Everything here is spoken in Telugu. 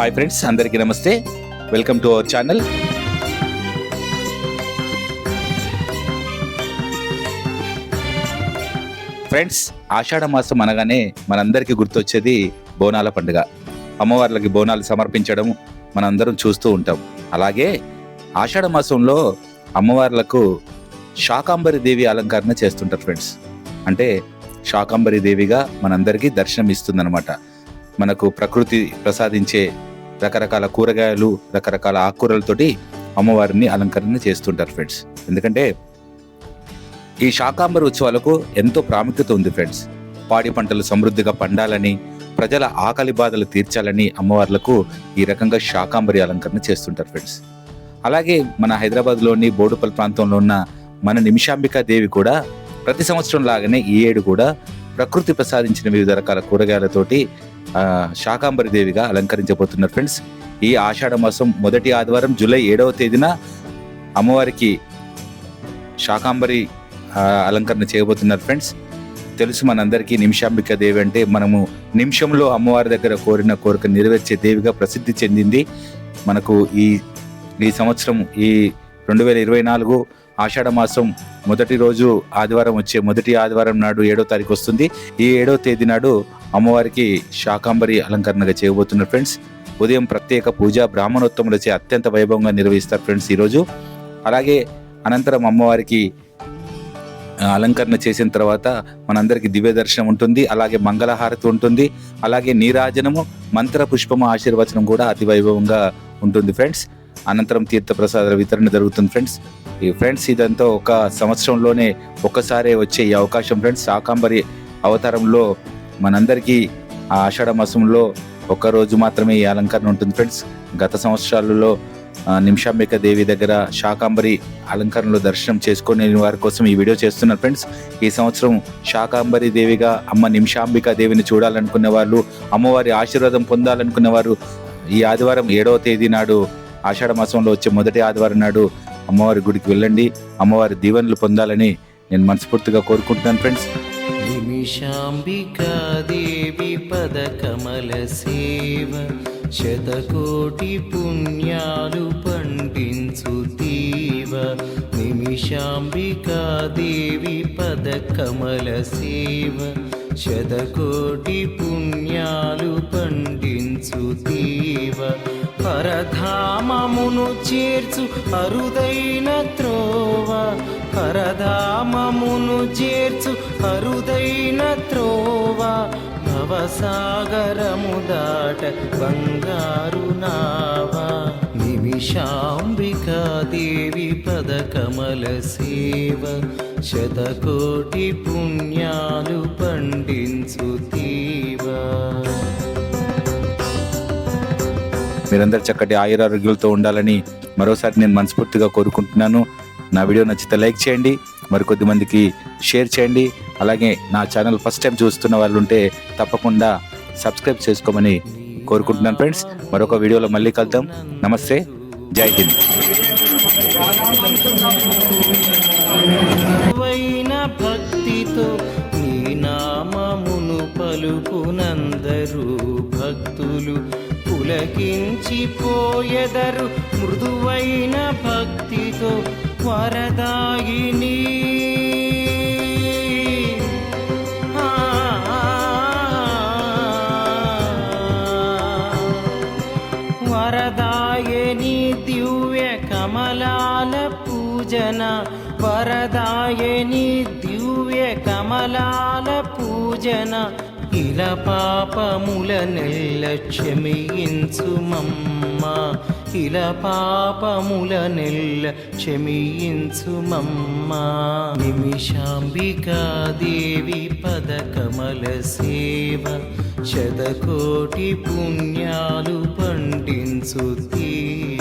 హాయ్ ఫ్రెండ్స్ అందరికీ నమస్తే. Welcome to our channel friends Ashadha మాసం అనగానే మనందరికీ గుర్తొచ్చేది బోనాల పండుగ. అమ్మవార్లకి బోనాలు సమర్పించడం మనందరం చూస్తూ ఉంటాం. అలాగే ఆషాఢ మాసంలో అమ్మవార్లకు శాకాంబరి దేవి అలంకరణ చేస్తుంటారు ఫ్రెండ్స్ అంటే శాకాంబరి దేవిగా మనందరికీ దర్శనం ఇస్తుందన్నమాట మనకు ప్రకృతి ప్రసాదించే రకరకాల కూరగాయలు రకరకాల ఆకుకూరలతోటి అమ్మవారిని అలంకరణ చేస్తుంటారు ఫ్రెండ్స్ ఎందుకంటే ఈ శాకాంబరి ఉత్సవాలకు ఎంతో ప్రాముఖ్యత ఉంది ఫ్రెండ్స్ పాడి పంటలు సమృద్ధిగా పండాలని ప్రజల ఆకలి బాధలు తీర్చాలని అమ్మవార్లకు ఈ రకంగా శాకాంబరి అలంకరణ చేస్తుంటారు ఫ్రెండ్స్ అలాగే మన హైదరాబాద్లోని బోడుపల్ ప్రాంతంలో ఉన్న మన నిమిషాంబికా దేవి కూడా ప్రతి సంవత్సరం లాగానే ఈ ఏడు కూడా ప్రకృతి ప్రసాదించిన వివిధ రకాల కూరగాయలతోటి శాకాంబరి దేవిగా అలంకరించబోతున్నారు ఫ్రెండ్స్. ఈ ఆషాఢ మాసం మొదటి ఆదివారం జూలై ఏడవ తేదీన అమ్మవారికి శాకాంబరి అలంకరణ చేయబోతున్నారు ఫ్రెండ్స్. తెలుసు మనందరికీ నిమిషాంబిక దేవి అంటే మనము నిమిషంలో అమ్మవారి దగ్గర కోరిన కోరిక నెరవేర్చే దేవిగా ప్రసిద్ధి చెందింది. మనకు ఈ ఈ సంవత్సరం ఈ రెండు వేల ఇరవై నాలుగు ఆషాఢ మాసం మొదటి రోజు ఆదివారం వచ్చే మొదటి ఆదివారం నాడు ఏడో తారీఖు వస్తుంది. ఈ ఏడో తేదీ నాడు అమ్మవారికి శాకాంబరి అలంకరణగా చేయబోతున్నారు ఫ్రెండ్స్. ఉదయం ప్రత్యేక పూజ బ్రాహ్మణోత్తములచే అత్యంత వైభవంగా నిర్వహిస్తారు ఫ్రెండ్స్ ఈరోజు అలాగే అనంతరం అమ్మవారికి అలంకరణ చేసిన తర్వాత మనందరికీ దివ్య దర్శనం ఉంటుంది. అలాగే మంగళహారతి ఉంటుంది. అలాగే నీరాజనము మంత్ర పుష్పము ఆశీర్వచనం కూడా అతి వైభవంగా ఉంటుంది ఫ్రెండ్స్. అనంతరం తీర్థప్రసాద వితరణ జరుగుతుంది ఫ్రెండ్స్. ఈ ఫ్రెండ్స్ ఇదంతా ఒక సంవత్సరంలోనే ఒక్కసారే వచ్చే ఈ అవకాశం. ఫ్రెండ్స్ శాకాంబరి అవతారంలో మనందరికీ ఆ ఆషాఢ మాసంలో ఒక్కరోజు మాత్రమే ఈ అలంకరణ ఉంటుంది. ఫ్రెండ్స్ గత సంవత్సరాలలో నిమిషాంబిక దేవి దగ్గర శాకాంబరి అలంకరణలో దర్శనం చేసుకునే వారి కోసం ఈ వీడియో చేస్తున్నారు. ఫ్రెండ్స్ ఈ సంవత్సరం శాకాంబరి దేవిగా అమ్మ నిమిషాంబిక దేవిని చూడాలనుకునే వాళ్ళు అమ్మవారి ఆశీర్వాదం పొందాలనుకునే వారు ఈ ఆదివారం ఏడవ తేదీ నాడు ఆషాఢ మాసంలో వచ్చే మొదటి ఆదివారం నాడు అమ్మవారి గుడికి వెళ్ళండి అమ్మవారి దీవెనలు పొందాలని నేను మనస్ఫూర్తిగా కోరుకుంటున్నాను ఫ్రెండ్స్. నిమిషాంబికా దేవి పద కమల సేవ శతకోటి పుణ్యాలు పండించు తీవ. నిమిషాంబికా దేవి పద కమల సేవ శతకోటి పుణ్యాలు పండించు తీవ. పరధామమును చేర్చు అరుదైన త్రోవ. పరధామమును చేర్చు అరుదైన త్రోవ. భవసాగరము దాట బంగారు నావా. నిమిషాంబికా దేవి పద కమల సేవ. శతకోటి పుణ్యాలు పండించు తీవా. మీరందరూ చక్కటి ఆయురారోగ్యాలతో ఉండాలని మరోసారి నేను మనస్ఫూర్తిగా కోరుకుంటున్నాను. నా వీడియో నచ్చితే లైక్ చేయండి మరికొద్ది మందికి షేర్ చేయండి. అలాగే నా ఛానల్ ఫస్ట్ టైం చూస్తున్న వాళ్ళు ఉంటే తప్పకుండా సబ్స్క్రైబ్ చేసుకోమని కోరుకుంటున్నాను ఫ్రెండ్స్. మరొక వీడియోలో మళ్ళీ కలుద్దాం. నమస్తే. జై హింద్. భక్తితో పలుకునందరూ భక్తులు పులకించిపోయెదరు మృదువైన భక్తితో వరదాయిని. ఆ. వరదాయని దివ్య కమలాల పూజన వరదాయని దివ్య కమలాల పూజన ఇలా పాపముల నెల్ల క్షమించుమమ్మ. ఇలా పాపముల నెల్ల క్షమించుమమ్మ. నిమిషాంబికా దేవి పదకమల సేవ. శతకోటి పుణ్యాలు పండించు తీ